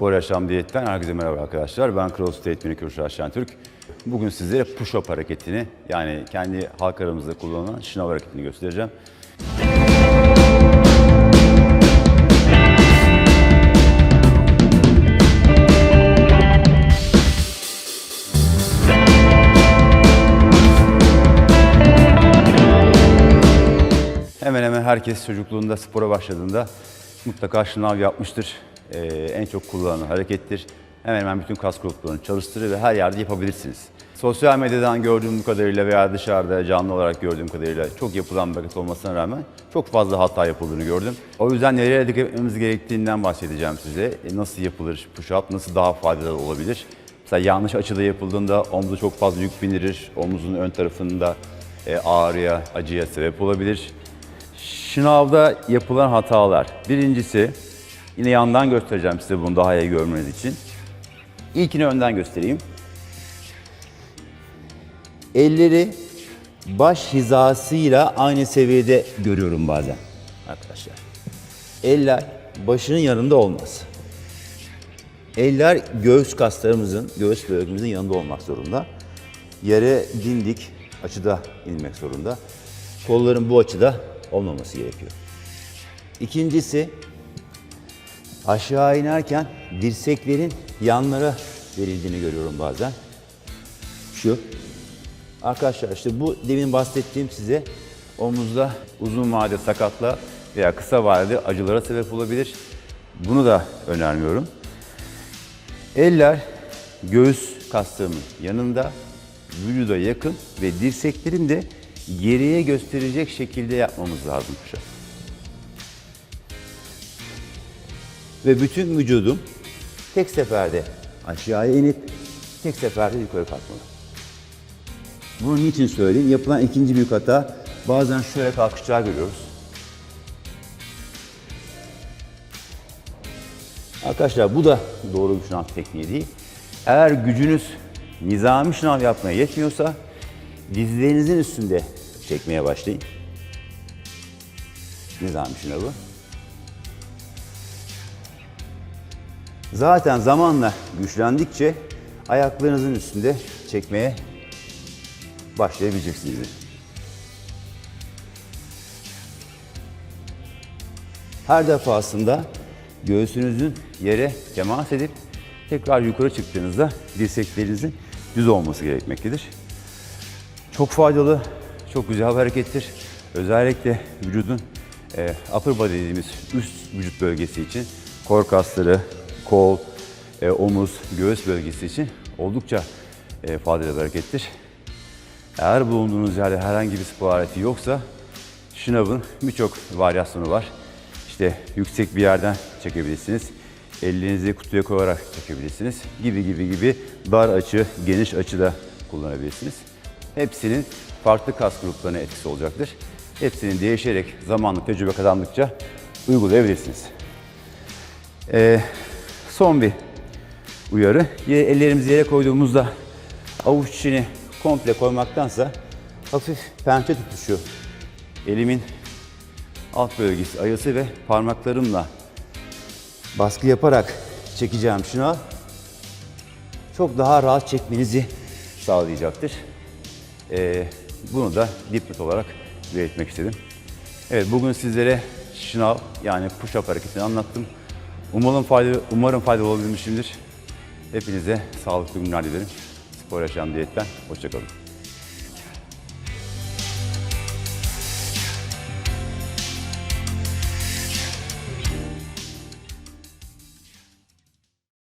Spor Yaşam Diyet'ten herkese merhaba arkadaşlar. Ben CrossFit eğitmeni Kürşat Şentürk. Bugün sizlere push-up hareketini yani kendi halk aramızda kullanılan şınav hareketini göstereceğim. Hemen hemen herkes çocukluğunda spora başladığında mutlaka şınav yapmıştır. Ee, en çok kullanılan harekettir. Hemen hemen bütün kas gruplarını çalıştırır ve her yerde yapabilirsiniz. Sosyal medyadan gördüğüm kadarıyla veya dışarıda canlı olarak gördüğüm kadarıyla çok yapılan bir hareket olmasına rağmen çok fazla hata yapıldığını gördüm. O yüzden nereye dikkat etmemiz gerektiğinden bahsedeceğim size. E, nasıl yapılır push-up, nasıl daha faydalı olabilir? Mesela yanlış açıda yapıldığında omzu çok fazla yük bindirir. Omuzun ön tarafında e, ağrıya, acıya sebep olabilir. Şınavda yapılan hatalar. Birincisi, yine yandan göstereceğim size bunu daha iyi görmeniz için. İlkini önden göstereyim. Elleri baş hizasıyla aynı seviyede görüyorum bazen arkadaşlar. Eller başının yanında olmaz. Eller göğüs kaslarımızın, göğüs bölgemizin yanında olmak zorunda. Yere dimdik açıda inmek zorunda. Kolların bu açıda olmaması gerekiyor. İkincisi aşağı inerken dirseklerin yanlara verildiğini görüyorum bazen. Şu. Arkadaşlar işte bu demin bahsettiğim size omuzda uzun vade sakatla veya kısa vadede acılara sebep olabilir. Bunu da önermiyorum. Eller göğüs kaslarımın yanında, vücuda yakın ve dirseklerin de geriye gösterecek şekilde yapmamız lazım push Ve bütün vücudum tek seferde aşağıya inip tek seferde yukarı kalkmalı. Bunun niçin söyleyeyim? Yapılan ikinci büyük hata bazen şöyle kalkışlar görüyoruz. Arkadaşlar bu da doğru bir şınav tekniği değil. Eğer gücünüz nizami şınav yapmaya yetmiyorsa dizlerinizin üstünde çekmeye başlayın. Nizami şınavı. Zaten zamanla güçlendikçe ayaklarınızın üstünde çekmeye başlayabileceksiniz. Her defasında göğsünüzün yere temas edip tekrar yukarı çıktığınızda dirseklerinizin düz olması gerekmektedir. Çok faydalı, çok güzel bir harekettir. Özellikle vücudun e, upper body dediğimiz üst vücut bölgesi için kor kasları, kol, e, omuz, göğüs bölgesi için oldukça e, faydalı bir harekettir. Eğer bulunduğunuz yerde herhangi bir spor aleti yoksa şınavın birçok varyasyonu var. İşte yüksek bir yerden çekebilirsiniz. Ellerinizi kutuya koyarak çekebilirsiniz. Gibi gibi gibi dar açı, geniş açıda kullanabilirsiniz. Hepsinin farklı kas gruplarına etkisi olacaktır. Hepsinin değişerek zamanlı tecrübe kazandıkça uygulayabilirsiniz. Ee, son bir uyarı. Ellerimizi yere koyduğumuzda avuç içini komple koymaktansa hafif pençe tutuşu elimin alt bölgesi ayası ve parmaklarımla baskı yaparak çekeceğim şınav çok daha rahat çekmenizi sağlayacaktır. Ee, bunu da dipnot olarak belirtmek istedim. Evet bugün sizlere şınav yani push-up hareketini anlattım. Umarım faydalı, umarım faydalı olabilmişimdir. Hepinize sağlıklı günler dilerim. Spor Yaşam Diyet'ten hoşçakalın.